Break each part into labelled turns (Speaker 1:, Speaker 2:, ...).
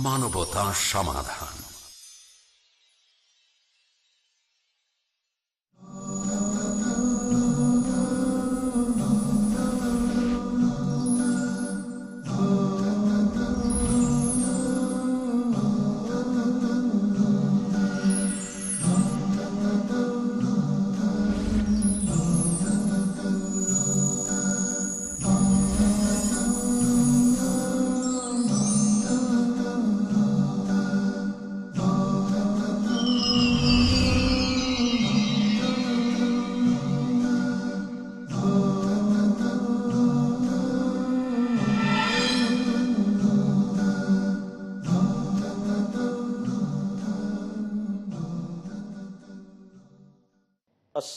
Speaker 1: মানবতা সমাধান।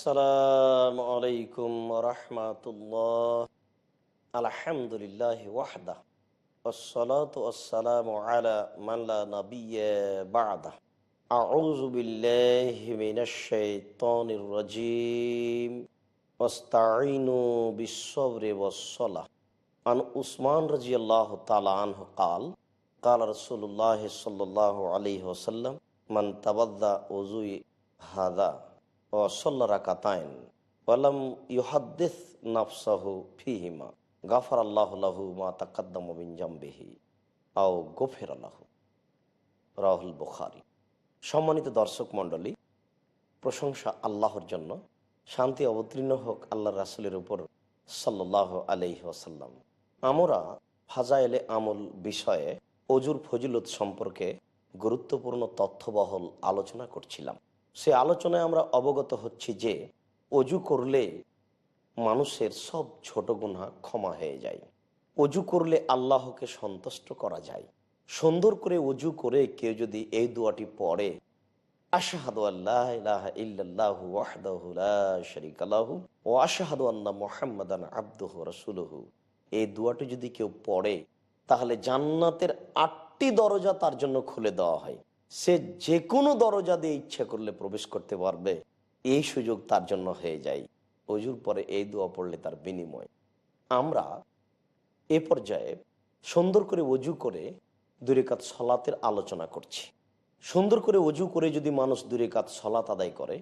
Speaker 2: আসসালামু আলাইকুম রহমাতুল্লাহ আলহামদুলিল্লাহ ওয়াহদা والصلاة والسلام على من لا نبي بعده أعوذ بالله من الشيطان الرجيم واستعينوا بالصبر والصلاة عن عثمان رضي الله تعالى عنه قال قال رسول الله صلى الله عليه وسلم من تبذى وضوء هذا ও সল্লারা কাতাইন ওয়ালাম ইহাদ্দেস নাফসাহু ফিহিমা গাফার আল্লাহু মা তাকাদ্দাম জাম্বেহি, আও গোফের আল্লাহ রাহুল বুখারি। সম্মানিত দর্শক মণ্ডলী, প্রশংসা আল্লাহর জন্য, শান্তি অবতীর্ণ হোক আল্লাহ রাসুলের উপর সাল্লাহ আলহি ওসাল্লাম আমরা ফাজাইলে আমল বিষয়ে অজুর ফজিলত সম্পর্কে গুরুত্বপূর্ণ তথ্যবহল আলোচনা করছিলাম। সে আলোচনায় আমরা অবগত হচ্ছি যে অজু করলে মানুষের সব ছোট গুণা ক্ষমা হয়ে যায়। অজু করলে আল্লাহকে সন্তুষ্ট করা যায়। সুন্দর করে অজু করে কেউ যদি এই দোয়াটি পড়ে, আশাহাদু আল্লাহ ইল্লাল্লাহু লা এই দোয়াটি যদি কেউ পড়ে, তাহলে জান্নাতের আটটি দরজা তার জন্য খুলে দেওয়া হয়। সে যে কোনো দরজা দিয়ে ইচ্ছা করলে প্রবেশ করতে পারবে। এই সুযোগ তার জন্য হয়ে যায়। অজুর পরে এই দোয়া পড়লে তার বিনিময়। আমরা এ পর্যায়ে সুন্দর করে অজু করে দুরেকাত সলাতের আলোচনা করছি। সুন্দর করে অজু করে যদি মানুষ দুরেকাত সলাত আদায় করে,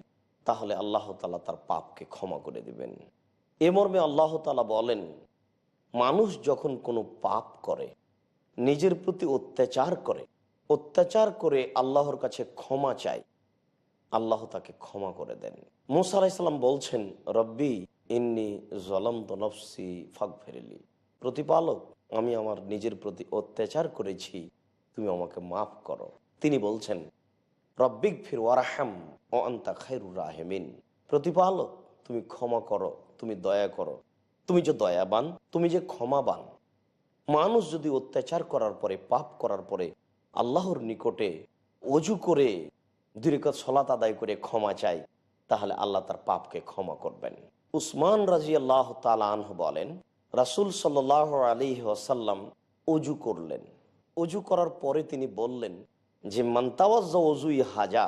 Speaker 2: তাহলে আল্লাহ তালা তার পাপকে ক্ষমা করে দিবেন। এ মর্মে আল্লাহ তালা বলেন, মানুষ যখন কোনো পাপ করে, নিজের প্রতি অত্যাচার করে অত্যাচার করে আল্লাহর কাছে ক্ষমা চায় আল্লাহ তাকে ক্ষমা করে দেন। মুসা আলাইসাল্লাম বলছেন, রব্বি, ইন্নি জলম নফসি ফাঁক ফেরেলি প্রতিপালক, আমি আমার নিজের প্রতি অত্যাচার করেছি, তুমি আমাকে মাফ করো। তিনি বলছেন, রব্বিক ফির ওয়ারাহাম ও আন্তা খাইরুর রাহেমিন। প্রতিপালক, তুমি ক্ষমা করো, তুমি দয়া করো। তুমি যে দয়াবান, তুমি যে ক্ষমাবান। মানুষ যদি অত্যাচার করার পরে, পাপ করার পরে আল্লাহর নিকটে অজু করে দীর্ঘত সলাত আদায় করে ক্ষমা চাই, তাহলে আল্লাহ তার পাপকে ক্ষমা করবেন। উসমান রাজি আল্লাহ তালাহ বলেন, রাসুল সাল্লাহ আলী আসাল্লাম অজু করলেন। অজু করার পরে তিনি বললেন যে মান্তাওয়াজ অজুই হাজা,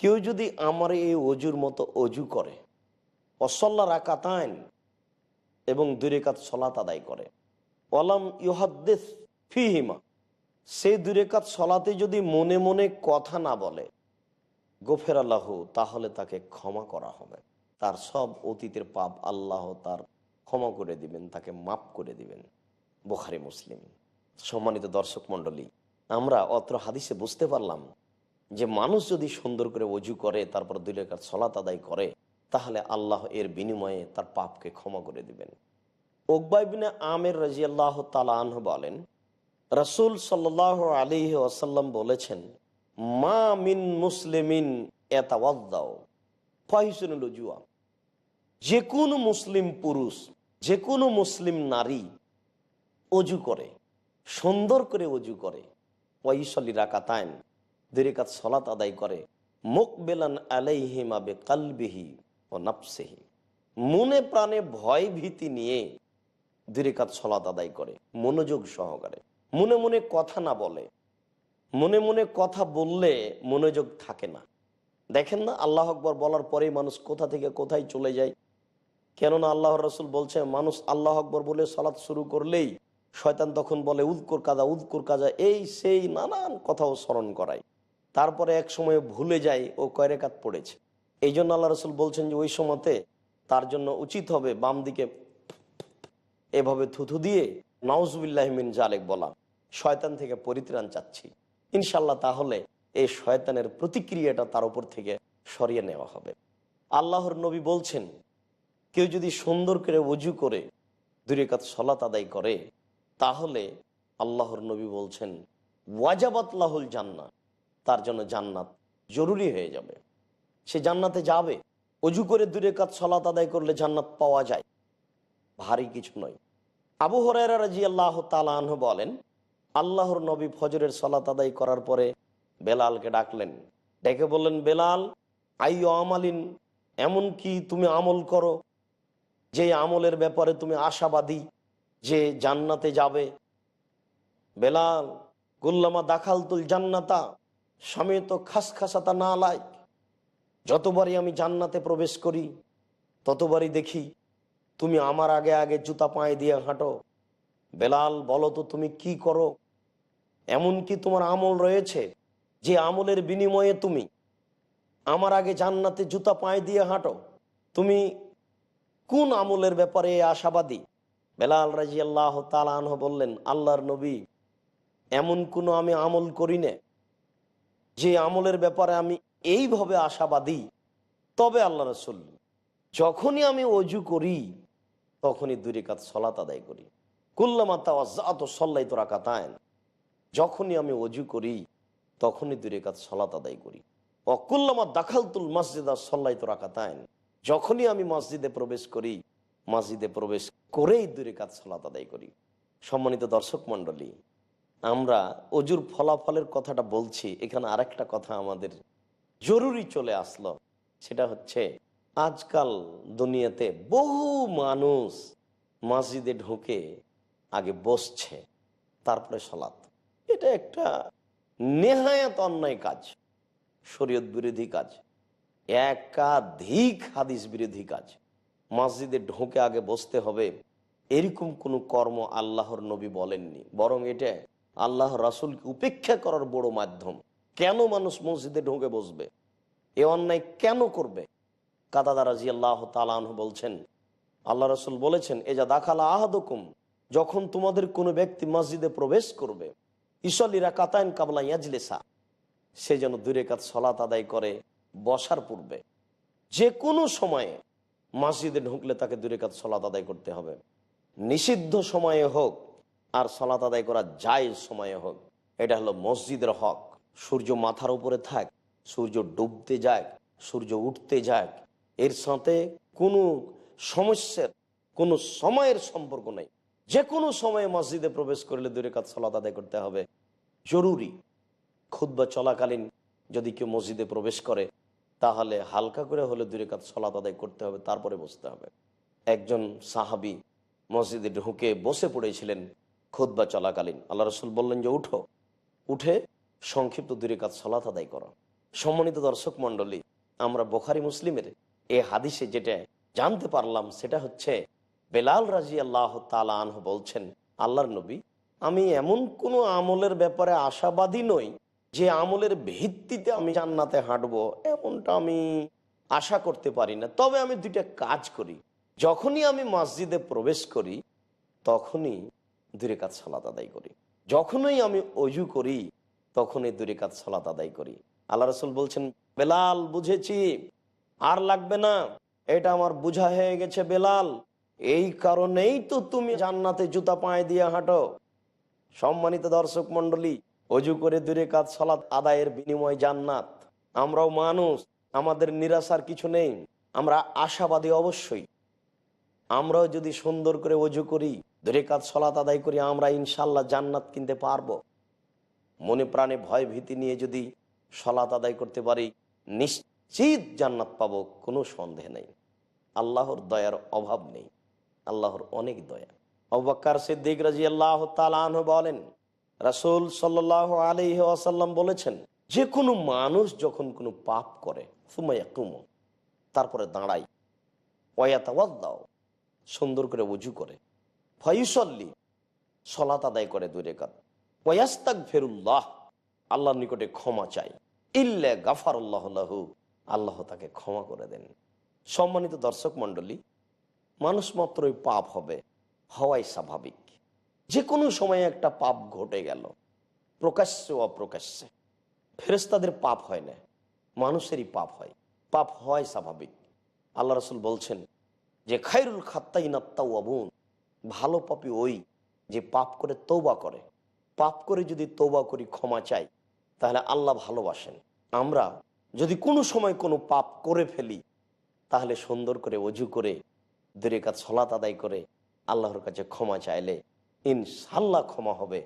Speaker 2: কেউ যদি আমার এই অজুর মতো অজু করে অসল্লা রাকাতায়ন এবং দুরেকাত সলাত আদায় করে, ওয়ালাম ইহাদ্দেস ফিহিমা সেই দুরেকাত সলাতে যদি মনে মনে কথা না বলে, গোফের আল্লাহ, তাহলে তাকে ক্ষমা করা হবে। তার সব অতীতের পাপ আল্লাহ তার ক্ষমা করে দিবেন, তাকে মাফ করে দিবেন। বোখারি, মুসলিম। সম্মানিত দর্শক মণ্ডলী, আমরা অত্র হাদিসে বুঝতে পারলাম যে মানুষ যদি সুন্দর করে অজু করে, তারপর দুই রেখার সলাত আদায় করে, তাহলে আল্লাহ এর বিনিময়ে তার পাপকে ক্ষমা করে দিবেন। ওকবাইবিনে আমের রাজিয়াল্লাহ তালাহ বলেন রসুল সাল্লাহ আলী আসাল্লাম বলেছেন, মা মিন মুসলিমিন যে কোনো মুসলিম পুরুষ যে কোনো মুসলিম নারী অজু করে, সুন্দর করে অজু করে, ওয়াইসলি রাকাতায়ন দেরিকাত সলাত আদায় করে, মুকবেলান আলাইহিমা বে কালবিহি ও নাপসেহি মনে প্রাণে ভয় ভীতি নিয়ে দুরেকাত সলাত আদায় করে, মনোযোগ সহকারে। মনে মনে কথা না বলে। মনে মনে কথা বললে মনোযোগ থাকে না। দেখেন না, আল্লাহ আকবর বলার পরেই মানুষ কোথা থেকে কোথায় চলে যায়। কেননা আল্লাহ রসুল বলছে, মানুষ আল্লাহ আকবর বলে সলাৎ শুরু করলেই শয়তান তখন বলে উৎকর কাজা উৎকর কাজা এই সেই নানান কথাও স্মরণ করায়। তারপরে এক সময় ভুলে যায় ও কয় রেখাত পড়েছে। এই জন্য আল্লাহ রসুল বলছেন যে, ওই সময়তে তার জন্য উচিত হবে বাম দিকে এভাবে থুথু দিয়ে নওজুবিল্লাহমিন জালেক বলা। শয়তান থেকে পরিত্রাণ চাচ্ছি। ইনশাল্লাহ তাহলে এই শয়তানের প্রতিক্রিয়াটা তার উপর থেকে সরিয়ে নেওয়া হবে। আল্লাহর নবী বলছেন, কেউ যদি সুন্দর করে উজু করে দুরেকাত সলাত আদায় করে, তাহলে আল্লাহর নবী বলছেন, ওয়াজাবাত লাহুল জান্নাত, তার জন্য জান্নাত জরুরি হয়ে যাবে। সে জান্নাতে যাবে অজু করে দূরে কাজ সলাত আদায় করলে জান্নাত পাওয়া যায়। ভারী কিছু নয়। আবু হরাইরা রাজি আল্লাহ তালাহ বলেন আল্লাহর নবী ফজরের সলাত আদায় করার পরে বেলালকে ডাকলেন। ডেকে বললেন, বেলাল আই আমালিন, এমন কি তুমি আমল করো? যে আমলের ব্যাপারে তুমি আশাবাদী যে জান্নাতে যাবে। বেলাল, গুল্লামা দাখালতুল জান্নাতা, স্বামী তো খাস খাসাতা না লাই যতবারই আমি জান্নাতে প্রবেশ করি, ততবারই দেখি তুমি আমার আগে আগে জুতা পায়ে দিয়ে হাঁটো। বেলাল, বলো তো তুমি কি করো? এমন কি তোমার আমল রয়েছে? যে আমলের বিনিময়ে তুমি আমার আগে জান্নাতে জুতা পায়ে দিয়ে হাঁটো। তুমি কোন আমলের ব্যাপারে আশাবাদী? বেলাল রাজি আল্লাহ তালাহ বললেন, আল্লাহর নবী, এমন কোনো আমি আমল করি না যে আমলের ব্যাপারে আমি এইভাবে আশাবাদী? তবে আল্লাহ রসুল, যখনই আমি অজু করি, তখনই দুই রেখাত সলাত আদায় করি। কুল্লামাতা সল্লাই তোরা কাতায়ন যখনই আমি অজু করি, তখনই দুই রেখাত সলাত আদায় করি। অকুল্লামা দাখালতুল মসজিদ আর সল্লাই তোরা কাতায়ন যখনই আমি মসজিদে প্রবেশ করি, মসজিদে প্রবেশ করেই দুই রেখাত সলাত আদায় করি। সম্মানিত দর্শক মণ্ডলী, আমরা অজুর ফলাফলের কথাটা বলছি, এখানে আরেকটা কথা আমাদের জরুরি চলে আসলো। সেটা হচ্ছে, আজকাল দুনিয়াতে বহু মানুষ মসজিদে ঢুকে আগে বসছে, তারপরে সলাৎ এটা একটা নেহায়াত অন্যায় কাজ, শরীয়ত বিরোধী কাজ, একাধিক হাদিস বিরোধী কাজ। মসজিদে ঢুকে আগে বসতে হবে, এরকম কোনো কর্ম আল্লাহর নবী বলেননি। বরং এটা আল্লাহ রাসুলকে উপেক্ষা করার বড় মাধ্যম। কেন মানুষ মসজিদে ঢুকে বসবে? এ অন্যায় কেন করবে? কাতাদা রাজি আল্লাহ তালাহ বলছেন, আল্লাহ রসুল বলেছেন এ যা দাখালা আহাদকুম, যখন তোমাদের কোনো ব্যক্তি মসজিদে প্রবেশ করবে ইসলিরা কাতায়ন কাবলা ইয়াজলেসা, সে যেন দূরে কাজ সলাত আদায় করে বসার পূর্বে। যে কোনো সময়ে মসজিদে ঢুকলে তাকে দূরে কাজ সলাত আদায় করতে হবে। নিষিদ্ধ সময়ে হোক আর সলাত আদায় করা যায় সময়ে হোক, এটা হলো মসজিদের হক। সূর্য মাথার উপরে থাক, সূর্য ডুবতে যাক, সূর্য উঠতে যাক, এর সাথে কোনো সমস্যার, কোনো সময়ের সম্পর্ক নেই। যে কোনো সময়ে মসজিদে প্রবেশ করলে দূরে কাজ সলাত আদায় করতে হবে। জরুরি। খুদ্া চলাকালীন যদি কেউ মসজিদে প্রবেশ করে, তাহলে হালকা করে হলে দূরে কাজ সলাত আদায় করতে হবে, তারপরে বসতে হবে। একজন সাহাবি মসজিদে ঢুকে বসে পড়েছিলেন খুদ্া চলাকালীন। আল্লাহ রসুল বললেন যে, উঠো। উঠে সংক্ষিপ্ত দূরে কাজ সলাত আদায় করো। সম্মানিত দর্শক মন্ডলী আমরা বোখারি মুসলিমের এ হাদিসে যেটা জানতে পারলাম, সেটা হচ্ছে বেলাল রাজি আল্লাহ তালা আনহ বলছেন, আল্লাহর নবী, আমি এমন কোনো আমলের ব্যাপারে আশাবাদী নই যে আমলের ভিত্তিতে আমি জান্নাতে হাঁটবো, এমনটা আমি আশা করতে পারি না। তবে আমি দুইটা কাজ করি। যখনই আমি মসজিদে প্রবেশ করি, তখনই দূরে কাজ সলাত আদায় করি। যখনই আমি অজু করি, তখনই দূরে কাজ সলাত আদায় করি। আল্লাহ রসুল বলছেন, বেলাল, বুঝেছি। আর লাগবে না। এটা আমার বুঝা হয়ে গেছে, বেলাল। এই কারণেই তো তুমি জান্নাতে জুতা পায়ে দিয়ে হাঁটো। সম্মানিত দর্শক মন্ডলী অজু করে দূরে কাজ সলাৎ আদায়ের বিনিময় জান্নাত। আমরাও মানুষ, আমাদের নিরাশার কিছু নেই, আমরা আশাবাদী অবশ্যই। আমরাও যদি সুন্দর করে অজু করি, দূরে কাজ সলাৎ আদায় করি, আমরা ইনশাল্লাহ জান্নাত কিনতে পারব। মনে প্রাণে ভয় ভীতি নিয়ে যদি সলাৎ আদায় করতে পারি, নিশ্চিত জান্নাত পাবো, কোনো সন্দেহ নেই। আল্লাহর দয়ার অভাব নেই। আল্লাহর অনেক দয়া। অবাক্কার সিদ্দিক রাজি আল্লাহ বলেন, রাসুল সাল্লাহ আলহ আসাল্লাম বলেছেন, যে কোনো মানুষ যখন কোনো পাপ করে তারপরে দাঁড়াই ওয়াতাওয়াদ্দাও সুন্দর করে উজু করে। ফয়ুসল্লি সলাত আদায় করে দুই রেখাত। ওয়াস্তাক ফেরুল্লাহ আল্লাহর নিকটে ক্ষমা চাই। ইল্লে গাফার আল্লাহ আল্লাহ তাকে ক্ষমা করে দেন। সম্মানিত দর্শক মণ্ডলী মানুষ মাত্রই পাপ হবে, হওয়াই স্বাভাবিক। যে কোনো সময়ে একটা পাপ ঘটে গেল, প্রকাশ্যে অপ্রকাশ্যে। ফেরেস্তাদের পাপ হয় না, মানুষেরই পাপ হয়। পাপ হয় স্বাভাবিক। আল্লাহ রসুল বলছেন যে খাইরুল খাত্তাই নাত্তাউ আবুন ভালো পাপি ওই যে পাপ করে তৌবা করে। পাপ করে যদি তৌবা করি ক্ষমা চাই, তাহলে আল্লাহ ভালোবাসেন। আমরা যদি কোনো সময় কোনো পাপ করে ফেলি, তাহলে সুন্দর করে অজু করে দূরে কাজ সলাত আদায় করে আল্লাহর কাছে ক্ষমা চাইলে ইনশাল্লাহ ক্ষমা হবে।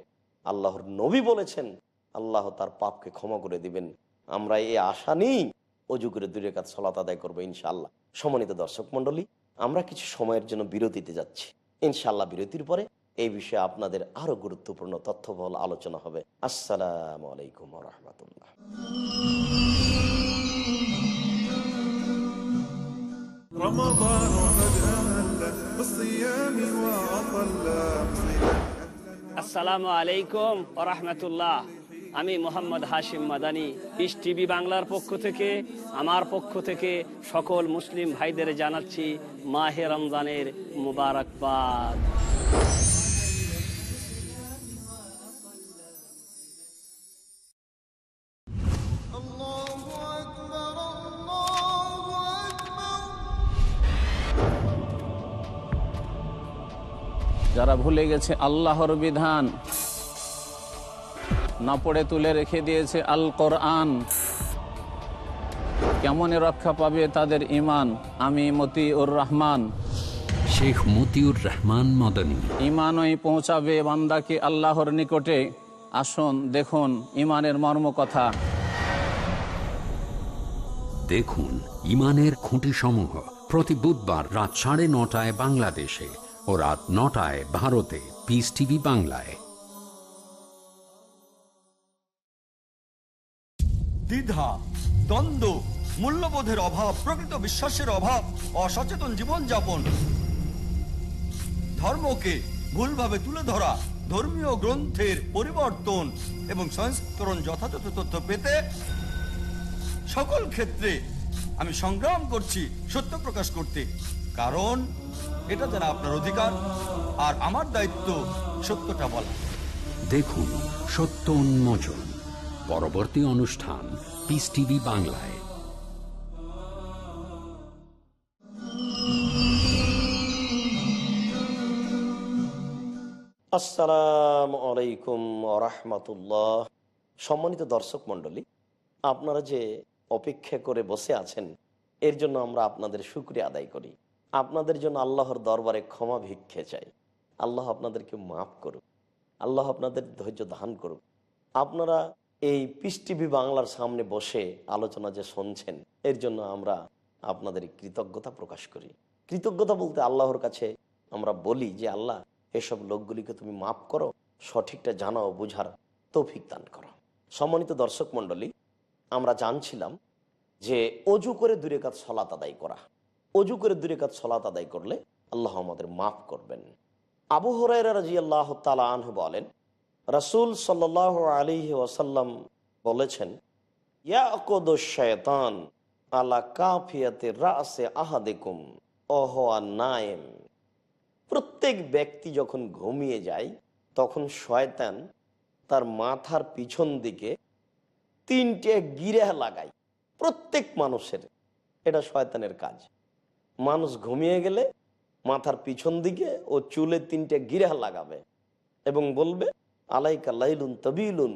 Speaker 2: আল্লাহর নবী বলেছেন, আল্লাহ তার পাপকে ক্ষমা করে দিবেন। আমরা এই আশা নেই অজু করে দূরে কাজ সলাত আদায় করব ইনশাল্লাহ সম্মানিত দর্শক মণ্ডলী, আমরা কিছু সময়ের জন্য বিরতিতে যাচ্ছি। ইনশাল্লাহ বিরতির পরে এই বিষয়ে আপনাদের আরও গুরুত্বপূর্ণ তথ্যবল আলোচনা হবে। আসসালামু আলাইকুম রহমতুল্লাহ।
Speaker 3: رمضان قد أهل بالصيام وأطل
Speaker 4: আসসালামু আলাইকুম রহমতুল্লাহ আমি মোহাম্মদ হাশিম মাদানি ইস টিভি বাংলার পক্ষ থেকে আমার পক্ষ থেকে সকল মুসলিম ভাইদের জানাচ্ছি মাহে রমজানের মুবারকবাদ
Speaker 5: ভুলে গেছে আল্লাহর বিধান। না পড়ে তুলে রেখে দিয়েছে আল কোরআন। কেমনে রক্ষা পাবে তাদের ইমান আমি মতিউর রহমান।
Speaker 1: শেখ মতিউর রহমান মদনী।
Speaker 5: ইমানই পৌঁছাবে বান্দাকে আল্লাহর নিকটে। আসুন দেখুন ইমানের মর্ম কথা
Speaker 1: দেখুন ইমানের খুঁটি সমূহ প্রতি বুধবার রাত সাড়ে নটায় বাংলাদেশে। ও রাত নটায় ভারতে পিস টিভি বাংলায়।
Speaker 6: দ্বিধা, দ্বন্দ্ব, মূল্যবোধের অভাব, প্রকৃত বিশ্বাসের অভাব, অসচেতন জীবনযাপন। ধর্মকে ভুলভাবে তুলে ধরা, ধর্মীয় গ্রন্থের পরিবর্তন এবং সংস্করণ যথাযথ তথ্য পেতে সকল ক্ষেত্রে আমি সংগ্রাম করছি সত্য প্রকাশ করতে। কারণ এটা যারা আপনার অধিকার আর আমার দায়িত্ব সত্যটা বলা।
Speaker 1: দেখুন সত্য উন্মোচন পরবর্তী অনুষ্ঠান পিস টিভি বাংলায়।
Speaker 2: আসসালামু আলাইকুম রহমতুল্লাহ। সম্মানিত দর্শক মণ্ডলী আপনারা যে অপেক্ষা করে বসে আছেন এর জন্য আমরা আপনাদের শুক্রিয়া আদায় করি। আপনাদের জন্য আল্লাহর দরবারে ক্ষমা ভিক্ষে চাই। আল্লাহ আপনাদেরকে মাফ করুক। আল্লাহ আপনাদের ধৈর্য ধান করুক। আপনারা এই পিস টিভি বাংলার সামনে বসে আলোচনা যে শুনছেন, এর জন্য আমরা আপনাদের কৃতজ্ঞতা প্রকাশ করি। কৃতজ্ঞতা বলতে আল্লাহর কাছে আমরা বলি যে, আল্লাহ, এসব লোকগুলিকে তুমি মাফ করো, সঠিকটা জানাও, বুঝার তৌফিক দান করো। সম্মানিত দর্শক মণ্ডলী, আমরা জানছিলাম যে অজু করে দূরে কাজ সলাত আদায় করা। অজু করে দূরে কাজ সলাত আদায় করলে আল্লাহ আমাদের মাফ করবেন। আবু হরাইরা রাজি আল্লাহ তালা আনহু বলেন, রাসুল সাল্লাহ আলী ওয়াসাল্লাম বলেছেন শয়তান আলা কাফিয়াতে রাসে আহাদেকুম নায়েম প্রত্যেক ব্যক্তি যখন ঘুমিয়ে যায়, তখন শয়তান তার মাথার পিছন দিকে তিনটে গিরেহ লাগায়। প্রত্যেক মানুষের এটা শয়তানের কাজ। মানুষ ঘুমিয়ে গেলে মাথার পিছন দিকে ও চুলে তিনটে গিরেহ লাগাবে এবং বলবে, আলাইকা লাইলুন তবিলুন,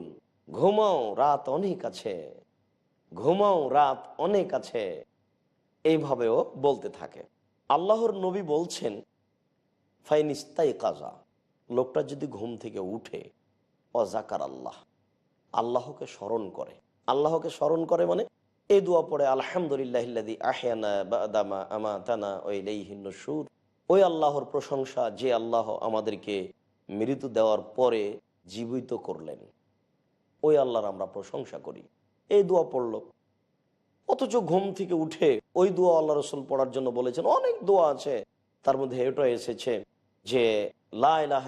Speaker 2: ঘুমাও, রাত অনেক আছে। ঘুমাও, রাত অনেক আছে। এইভাবেও বলতে থাকে। আল্লাহর নবী বলছেন ফাইনিস্তাই কাজা লোকটা যদি ঘুম থেকে উঠে, অজাকার আল্লাহ, আল্লাহকে স্মরণ করে। আল্লাহকে স্মরণ করে মানে এই দোয়া পড়ে, আলহামদুলিল্লাহ আহিয়ানা বাদামা আমা তানা ওই সুর ওই আল্লাহর প্রশংসা যে আল্লাহ আমাদেরকে মৃত্যু দেওয়ার পরে জীবিত করলেন। ওই আল্লাহর আমরা প্রশংসা করি। এই দোয়া পড়ল। অথচ ঘুম থেকে উঠে ওই দোয়া আল্লাহ রসুল পড়ার জন্য বলেছেন, অনেক দোয়া আছে। তার মধ্যে এটা এসেছে যে লাহ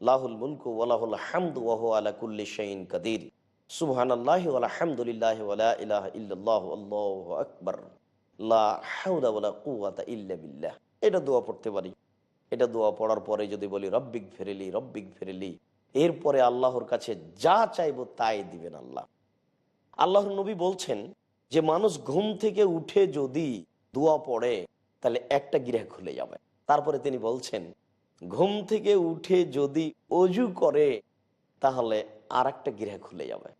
Speaker 2: লাহুল মুলকু ওয়ালাহুল হামদু ওয়াহু আলা কুল্লি শাইইন কাদির। এরপরে আল্লাহর কাছে যা চাইব তাই দিবেন আল্লাহ। আল্লাহর নবী বলছেন যে, মানুষ ঘুম থেকে উঠে যদি দোয়া পড়ে, তাহলে একটা গৃহ খুলে যাবে। তারপরে তিনি বলছেন, ঘুম থেকে উঠে যদি অজু করে, তাহলে আর একটা গৃহ খুলে যাবে।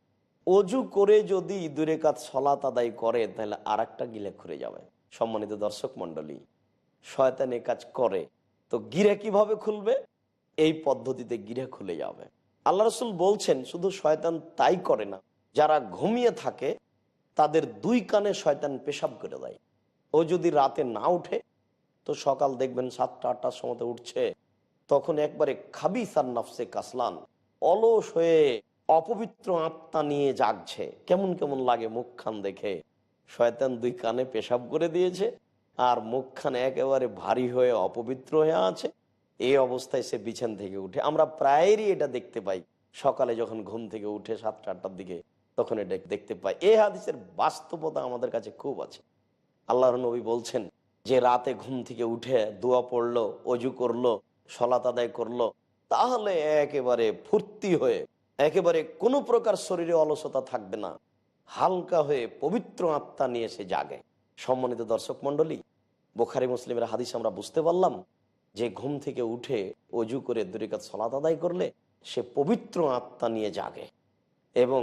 Speaker 2: অজু করে যদি দূরে কাজ সলাত আদায় করে, তাহলে আর একটা গিলে খুলে যাবে। সম্মানিত দর্শক মন্ডলী শয়তান এ কাজ করে, তো গিরে কীভাবে খুলবে? এই পদ্ধতিতে গিরে খুলে যাবে। আল্লাহ রসুল বলছেন, শুধু শয়তান তাই করে না, যারা ঘুমিয়ে থাকে, তাদের দুই কানে শয়তান পেশাব করে দেয়। ও যদি রাতে না উঠে, তো সকাল দেখবেন সাতটা, আটটার সময় উঠছে, তখন একবারে খাবিসার নফসে কাসলান, অলস হয়ে অপবিত্র আত্মা নিয়ে জাগছে। কেমন কেমন লাগে মুখখান দেখে। শয়তান দুই কানে পেশাব করে দিয়েছে আর মুখখান একেবারে ভারী হয়ে অপবিত্র হয়ে আছে। এই অবস্থায় সে বিছান থেকে উঠে, আমরা প্রায়ই এটা দেখতে পাই। সকালে যখন ঘুম থেকে উঠে সাতটা আটটার দিকে তখন এটা দেখতে পাই। এই হাদিসের বাস্তবতা আমাদের কাছে খুব আছে। আল্লাহর নবী বলছেন যে, রাতে ঘুম থেকে উঠে দোয়া পড়ল, অজু করল সলাত আদায় করল, তাহলে একেবারে ফুর্তি হয়ে একেবারে কোনো প্রকার শরীরে অলসতা থাকবে না। হালকা হয়ে পবিত্র আত্মা নিয়ে সে জাগে। সম্মানিত দর্শক মন্ডলী বোখারি মুসলিমের হাদিস আমরা বুঝতে পারলাম যে ঘুম থেকে উঠে অজু করে দুরিকাত সলাত আদায় করলে সে পবিত্র আত্মা নিয়ে জাগে এবং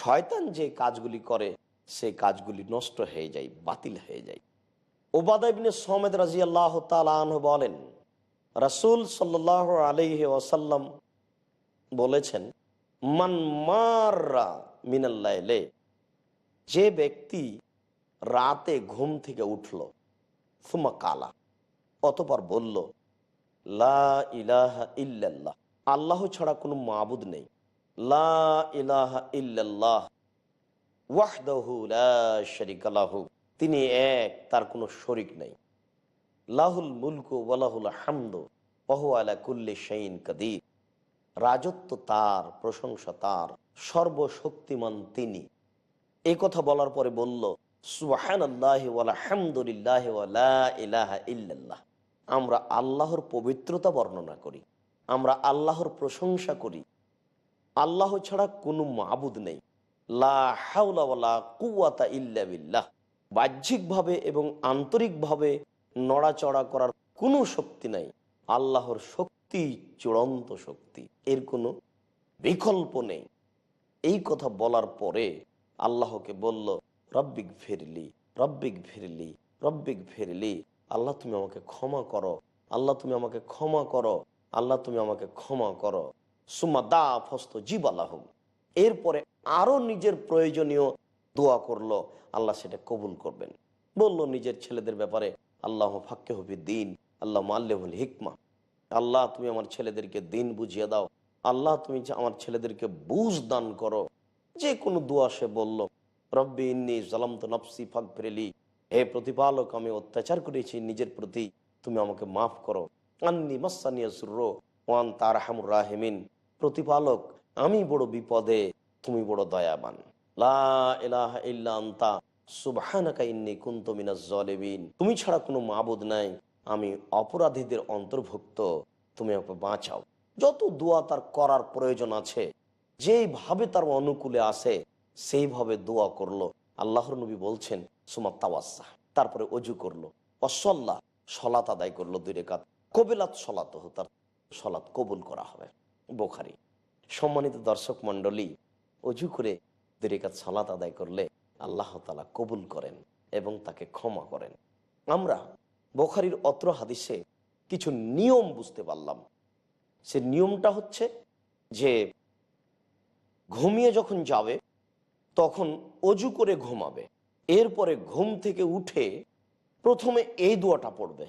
Speaker 2: শয়তান যে কাজগুলি করে, সে কাজগুলি নষ্ট হয়ে যায়, বাতিল হয়ে যায়। ওবাদাইবিনে সমেদ রাজি আল্লাহ তালহ বলেন, রাসুল সাল্লাহ আলহি ওয়াসাল্লাম বলেছেন মান মিনাল্লাইলে যে ব্যক্তি রাতে ঘুম থেকে উঠল সুমা কালা, অতপর বলল, লা আল্লাহ ছাড়া কোনো মাবুদ নেই। লা লা শারিকা তিনি এক, তার কোনো শরিক নেই। লাহুল মুলকু ওয়ালাহুল হামদ ওহু আলা কুল্লি শাইন কাদির। রাজত্ব তার, প্রশংসা তার, সর্বশক্তিমান তিনি। এই কথা বলার পরে বলল আমরা আল্লাহর পবিত্রতা বর্ণনা করি, আমরা আল্লাহর প্রশংসা করি। আল্লাহ ছাড়া কোনো মাবুদ নেই। বিল্লাহ। বাহ্যিকভাবে এবং আন্তরিকভাবে নড়াচড়া করার কোনো শক্তি নাই। আল্লাহর শক্তি চূড়ান্ত শক্তি। এর কোনো বিকল্প নেই। এই কথা বলার পরে আল্লাহকে বলল, রব্বিক ফিরলি রব্বিক ফিরলি রব্বিক ফিরলি। আল্লাহ, তুমি আমাকে ক্ষমা করো। আল্লাহ, তুমি আমাকে ক্ষমা করো। আল্লাহ, তুমি আমাকে ক্ষমা করো। সুমা দা ফস্ত জীব আল্লাহ এরপরে আরও নিজের প্রয়োজনীয় দোয়া করল। আল্লাহ সেটা কবুল করবেন। বলল নিজের ছেলেদের ব্যাপারে, আল্লাহ ফাক্কে হবি দিন আল্লাহ মাল্লে মাল্লেহুল হিকমা। আল্লাহ, তুমি আমার ছেলেদেরকে দিন বুঝিয়ে দাও। আল্লাহ, তুমি আমার ছেলেদেরকে বুঝ দান করো। যে কোনো দোয়া সে বলল, রব্বি ইন্নি জালাম তো নফসি ফাঁক ফেরেলি হে প্রতিপালক, আমি অত্যাচার করেছি, নিজের প্রতি তুমি আমাকে মাফ করো। আন্নি মাসানিয়া সুর্রো ওয়ান তার হামুর রাহেমিন। প্রতিপালক, আমি বড় বিপদে, তুমি বড় দয়াবান। লা তুমি ছাড়া কোনো মাবুদ নাই। আমি অপরাধীদের অন্তর্ভুক্ত, তুমি আমাকে বাঁচাও। যত দোয়া তার করার প্রয়োজন আছে যেইভাবে তার অনুকূলে আসে সেইভাবে দোয়া করল। আল্লাহর নবী বলছেন সুমা তাওয়াসা তারপরে অজু করল। অসল্লা সলাত আদায় করল দুই রেখাত। কবিলাত সলাত তার সলাৎ কবুল করা হবে। বোখারি। সম্মানিত দর্শক মন্ডলী অজু করে দুই রেখাত সলাত আদায় করলে আল্লাহ তালা কবুল করেন এবং তাকে ক্ষমা করেন। আমরা বোখারির অত্র হাদিসে কিছু নিয়ম বুঝতে পারলাম। সে নিয়মটা হচ্ছে যে ঘুমিয়ে যখন যাবে, তখন অজু করে ঘুমাবে। এরপরে ঘুম থেকে উঠে প্রথমে এই দোয়াটা পড়বে।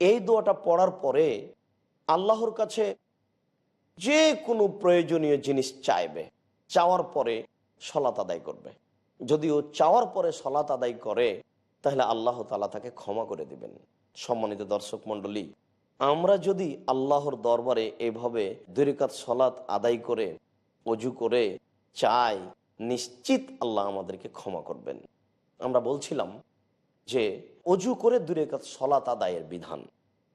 Speaker 2: এই দোয়াটা পড়ার পরে আল্লাহর কাছে যে কোনো প্রয়োজনীয় জিনিস চাইবে, চাওয়ার পরে সলাত আদায় করবে। যদি ও চাওয়ার পরে সলাত আদায় করে তাহলে আল্লাহ তালা তাকে ক্ষমা করে দিবেন। সম্মানিত দর্শক মণ্ডলী, আমরা যদি আল্লাহর দরবারে এভাবে দুরিকাত সলাৎ আদায় করে, অজু করে চাই, নিশ্চিত আল্লাহ আমাদেরকে ক্ষমা করবেন। আমরা বলছিলাম যে, অজু করে দুরেকাত সলাত আদায়ের বিধান।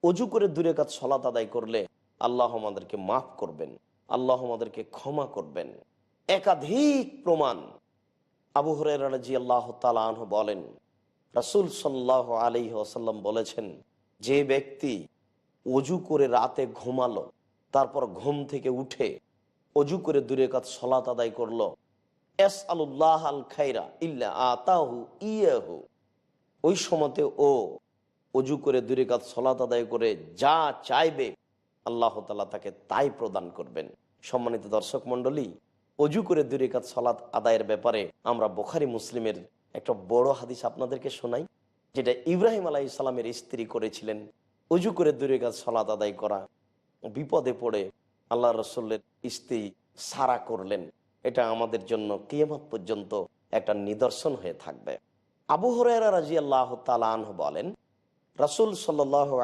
Speaker 2: অজু করে দুরেকাত সলাত আদায় করলে আল্লাহ আমাদেরকে মাফ করবেন, আল্লাহ আমাদেরকে ক্ষমা করবেন। একাধিক প্রমাণ আবু হরাজি আল্লাহ তালাহ বলেন রাসুল সাল্লাহ আলী আসাল্লাম বলেছেন, যে ব্যক্তি অজু করে রাতে ঘুমালো, তারপর ঘুম থেকে উঠে অজু করে দূরে কাজ সলাত আদায় করল এস আল্লাহ আল খাইরা ইল্লা আতাহু ইয়াহু। ওই সময়তে ও অজু করে দূরে কাজ সলাত আদায় করে যা চাইবে, আল্লাহ তালা তাকে তাই প্রদান করবেন। সম্মানিত দর্শক মণ্ডলী, অজু করে দূরে কাজ সলাত আদায়ের ব্যাপারে আমরা বোখারি মুসলিমের একটা বড় হাদিস আপনাদেরকে শোনাই, যেটা ইব্রাহিম আলাহ ইসলামের স্ত্রী করেছিলেন। অজু করে দূরে কাজ সলাত আদায় করা, বিপদে পড়ে আল্লাহ রসল্লের স্ত্রী সারা করলেন। এটা আমাদের জন্য কিয়ামত পর্যন্ত একটা নিদর্শন হয়ে থাকবে। আবু হরেরা রাজি আল্লাহ তালাহ বলেন, রাসুল সাল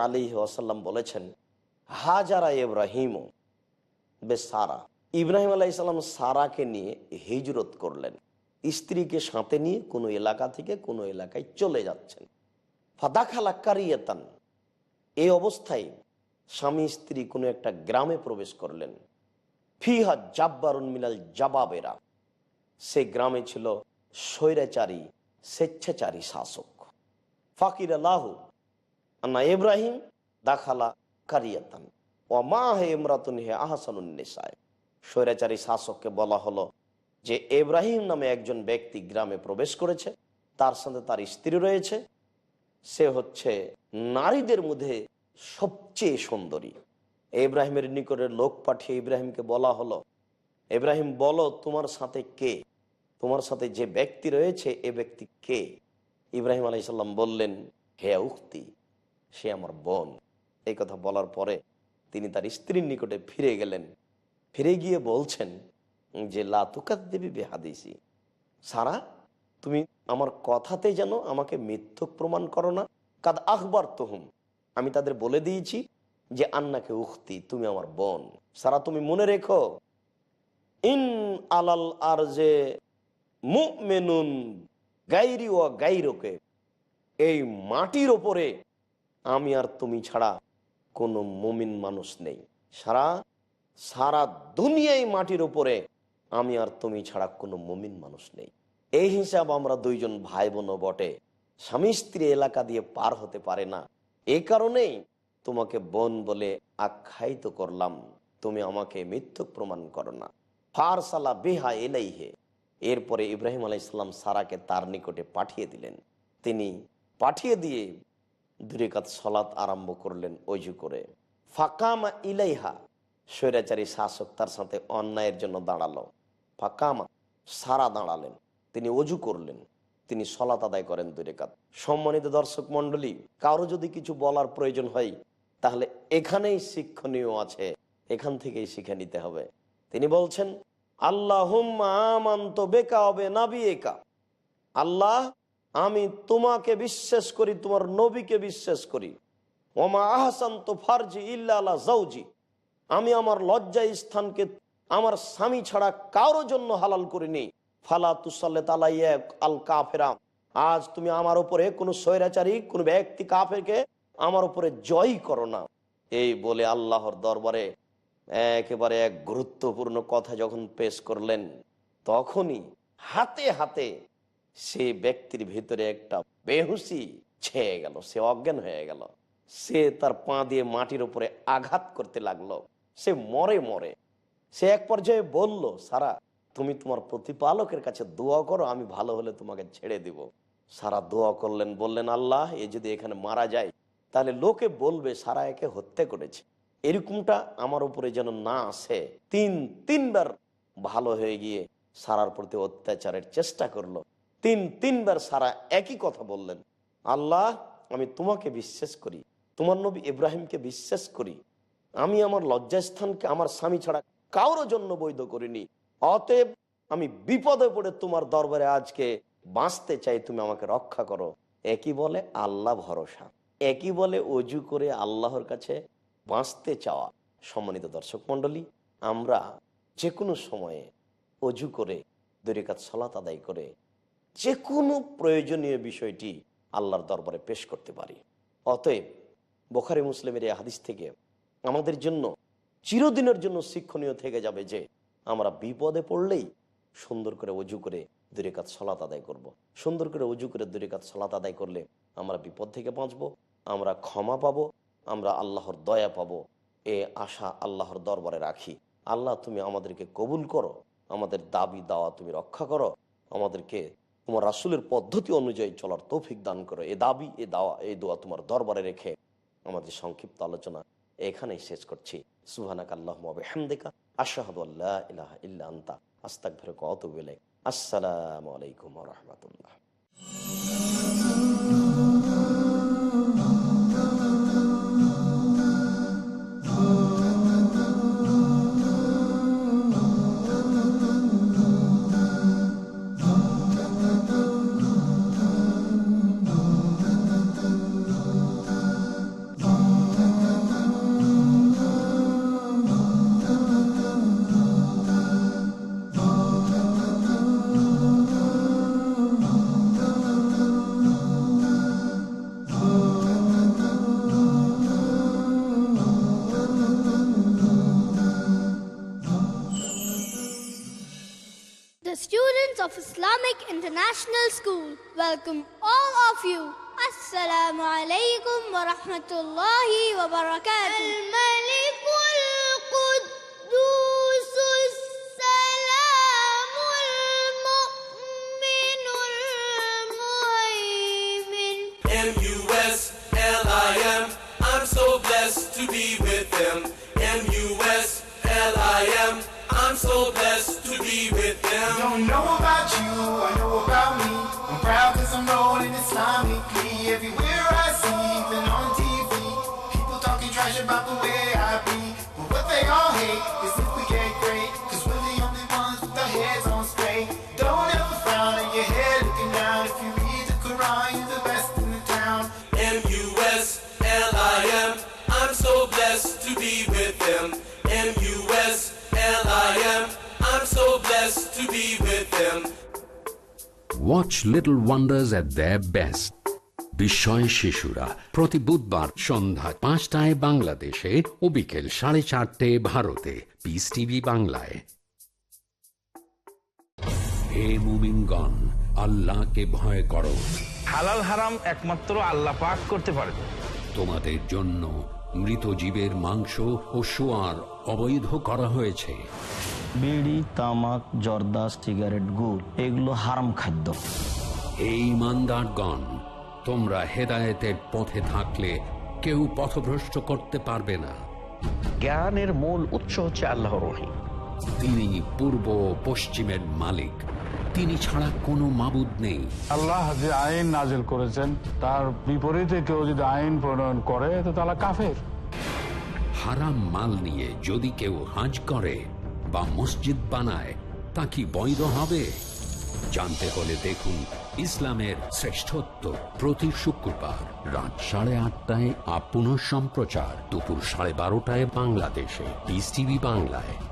Speaker 2: আলী আসাল্লাম বলেছেন, হাজারা ইব্রাহিম বে সারা ইব্রাহিম আলাহ ইসলাম সারাকে নিয়ে হিজরত করলেন। স্ত্রীকে সাথে নিয়ে কোনো এলাকা থেকে কোনো এলাকায় চলে যাচ্ছেন। ফাদাখালা কারিয়েতান এই অবস্থায় স্বামী স্ত্রী কোনো একটা গ্রামে প্রবেশ করলেন। ফিহা জাব্বারুন মিনাল জাবাবেরা। সে গ্রামে ছিল স্বৈরাচারী, স্বেচ্ছাচারী শাসক। ফাকির আল্লাহ আন্না ইব্রাহিম দাখালা কারিয়াতান ও মা হে ইমরাতুন হে আহসানুন্নেসায় স্বৈরাচারী শাসককে বলা হলো যে ইব্রাহিম নামে একজন ব্যক্তি গ্রামে প্রবেশ করেছে, তার সাথে তার স্ত্রী রয়েছে। সে হচ্ছে নারীদের মধ্যে সবচেয়ে সুন্দরী। ইব্রাহিমের নিকটের লোক পাঠিয়ে ইব্রাহিমকে বলা হলো ইব্রাহিম বলো তোমার সাথে কে? তোমার সাথে যে ব্যক্তি রয়েছে, এ ব্যক্তি কে? ইব্রাহিম আলাইসাল্লাম বললেন, হে উক্তি, সে আমার বোন। এই কথা বলার পরে তিনি তার স্ত্রীর নিকটে ফিরে গেলেন। ফিরে গিয়ে বলছেন যে লাতুকাত দেবী বেহাদিসি। সারা, তুমি আমার কথাতে যেন আমাকে মিথ্যক প্রমাণ করো না। কাদ আখবর তোহুম আমি তাদের বলে দিয়েছি যে, আন্নাকে উক্তি তুমি আমার বোন। সারা, তুমি মনে রেখো, ইন আলাল আর যে মুমেনুন গাইরি ও গাইরকে এই মাটির ওপরে আমি আর তুমি ছাড়া কোনো মুমিন মানুষ নেই। সারা সারা দুনিয়ায় মাটির উপরে আমি আর তুমি ছাড়া কোনো মমিন মানুষ নেই। এই হিসাব আমরা দুইজন ভাই বোনও বটে। স্বামী স্ত্রী এলাকা দিয়ে পার হতে পারে না। এই কারণেই তোমাকে বোন বলে আখ্যায়িত করলাম। তুমি আমাকে মিথ্যুক প্রমাণ করো না। ফারসালা বেহা এলাইহে এরপরে ইব্রাহিম আলাই ইসলাম সারাকে তার নিকটে পাঠিয়ে দিলেন। তিনি পাঠিয়ে দিয়ে দূরে দুরেকাত সলাৎ আরম্ভ করলেন অজু করে। ফাকামা ইলাইহা। স্বৈরাচারী শাসক তার সাথে অন্যায়ের জন্য দাঁড়াল। ফাকামা সারা দাঁড়ালেন। তিনি অজু করলেন। তিনি সলাত আদায় করেন দুরেকাত সম্মানিত দর্শক মন্ডলী কারও যদি কিছু বলার প্রয়োজন হয়, তাহলে এখানেই শিক্ষণীয় আছে। এখান থেকেই শিখে নিতে হবে। তিনি বলছেন আল্লাহ আমান্ত বেকা হবে আল্লাহ, আমি তোমাকে বিশ্বাস করি, তোমার নবীকে বিশ্বাস করি। ওমা আহসান্ত ফারজি ইল্লা জাউজি আমি আমার লজ্জা স্থানকে, আমার স্বামী ছাড়া কারও জন্য হালাল করিনি। ফালা তুসাল্লে আল কাফেরাম আজ তুমি আমার উপরে কোনো স্বৈরাচারী, কোন ব্যক্তি কাফেরকে আমার উপরে জয় করো না। এই বলে আল্লাহর দরবারে একেবারে এক গুরুত্বপূর্ণ কথা যখন পেশ করলেন, তখনই হাতে হাতে সে ব্যক্তির ভিতরে একটা বেহুসি ছেয়ে গেল, সে অজ্ঞান হয়ে গেল। সে তার পা দিয়ে মাটির উপরে আঘাত করতে লাগল। সে মরে মরে। সে এক পর্যায়ে বলল, সারা, তুমি তোমার প্রতিপালকের কাছে দোয়া করো, আমি ভালো হলে তোমাকে ছেড়ে দিব। সারা দোয়া করলেন, বললেন, আল্লাহ, এ যদি এখানে মারা যায়, তাহলে লোকে বলবে, সারা একে হত্যা করেছে। এরকমটা আমার উপরে যেন না আসে। তিন, তিনবার ভালো হয়ে গিয়ে সারার প্রতি অত্যাচারের চেষ্টা করল। তিন, তিনবার সারা একই কথা বললেন, আল্লাহ, আমি তোমাকে বিশ্বাস করি, তোমার নবী ইব্রাহিমকে বিশ্বাস করি আমি আমার লজ্জাস্থানকে আমার স্বামী ছাড়া কারোর জন্য বৈধ করিনি। অতএব আমি বিপদে পড়ে তোমার দরবারে আজকে বাঁচতে চাই, তুমি আমাকে রক্ষা করো। একই বলে? আল্লাহ ভরসা। একই বলে? অজু করে আল্লাহর কাছে বাঁচতে চাওয়া। সম্মানিত দর্শক মণ্ডলী, আমরা যে কোনো সময়ে অজু করে, দরিকাত সলাত আদায় করে যে কোনো প্রয়োজনীয় বিষয়টি আল্লাহর দরবারে পেশ করতে পারি। অতএব বোখারি মুসলিমের এই হাদিস থেকে আমাদের জন্য, চিরদিনের জন্য শিক্ষণীয় থেকে যাবে যে, আমরা বিপদে পড়লেই সুন্দর করে অজু করে দুরেকাত সলাত আদায় করব। সুন্দর করে অজু করে দুরেকাত সলাত আদায় করলে আমরা বিপদ থেকে বাঁচব, আমরা ক্ষমা পাবো, আমরা আল্লাহর দয়া পাবো। এ আশা আল্লাহর দরবারে রাখি। আল্লাহ, তুমি আমাদেরকে কবুল করো, আমাদের দাবি দাওয়া তুমি রক্ষা করো, আমাদেরকে তোমার রাসুলের পদ্ধতি অনুযায়ী চলার তৌফিক দান করো। এ দাবি, এ দাওয়া এই দোয়া তোমার দরবারে রেখে আমাদের সংক্ষিপ্ত আলোচনা এখানেই শেষ করছি। সুহানাক আল্লাহ হামদিকা আশাহাদু আল্লাহ ইলাহ ইল্লা আন্তা। আস্তাক ভেরে কত বেলে আসসালামু আলাইকুম রহমতুল্লাহ।
Speaker 7: Islamic International School welcome all of you. Assalamu alaikum wa rahmatullahi wa barakatuh.
Speaker 1: Watch Little Wonders at their best. বিস্ময় শিশুরা প্রতি বুধবার সন্ধ্যা পাঁচটায় বাংলাদেশে ও বিকেল সাড়ে চারটে ভারতে পিস টিভি বাংলায় হে মুমিনগণ আল্লাহকে ভয় করো
Speaker 8: হালাল হারাম একমাত্র আল্লাহ পাক করতে পারেন
Speaker 1: তোমাদের জন্য মৃত জীবের মাংস ও সোয়ার অবৈধ করা হয়েছে।
Speaker 9: বিড়ি তামাক জর্দা সিগারেট গুড় এগুলো হারাম খাদ্য।
Speaker 1: এই ইমানদারগণ তোমরা হেদায়েতের পথে থাকলে কেউ পথভ্রষ্ট করতে পারবে না।
Speaker 10: জ্ঞানের মূল উৎস হচ্ছে আল্লাহর রহিম
Speaker 1: তিনি পূর্ব পশ্চিমের মালিক। তিনি ছাড়া কোনো মাবুদ নেই।
Speaker 11: আল্লাহ যে আইন নাজেল করেছেন তার বিপরীতে কেউ যদি আইন প্রণয়ন করে তো তারা কাফের।
Speaker 1: হারাম মাল নিয়ে যদি কেউ হাজ করে বা মসজিদ বানায় তা কি বৈধ হবে? জানতে হলে দেখুন ইসলামের শ্রেষ্ঠত্ব প্রতি শুক্রবার রাত সাড়ে আটটায় আপন সম্প্রচার দুপুর সাড়ে বারোটায় বাংলাদেশে। টিভি বাংলায়।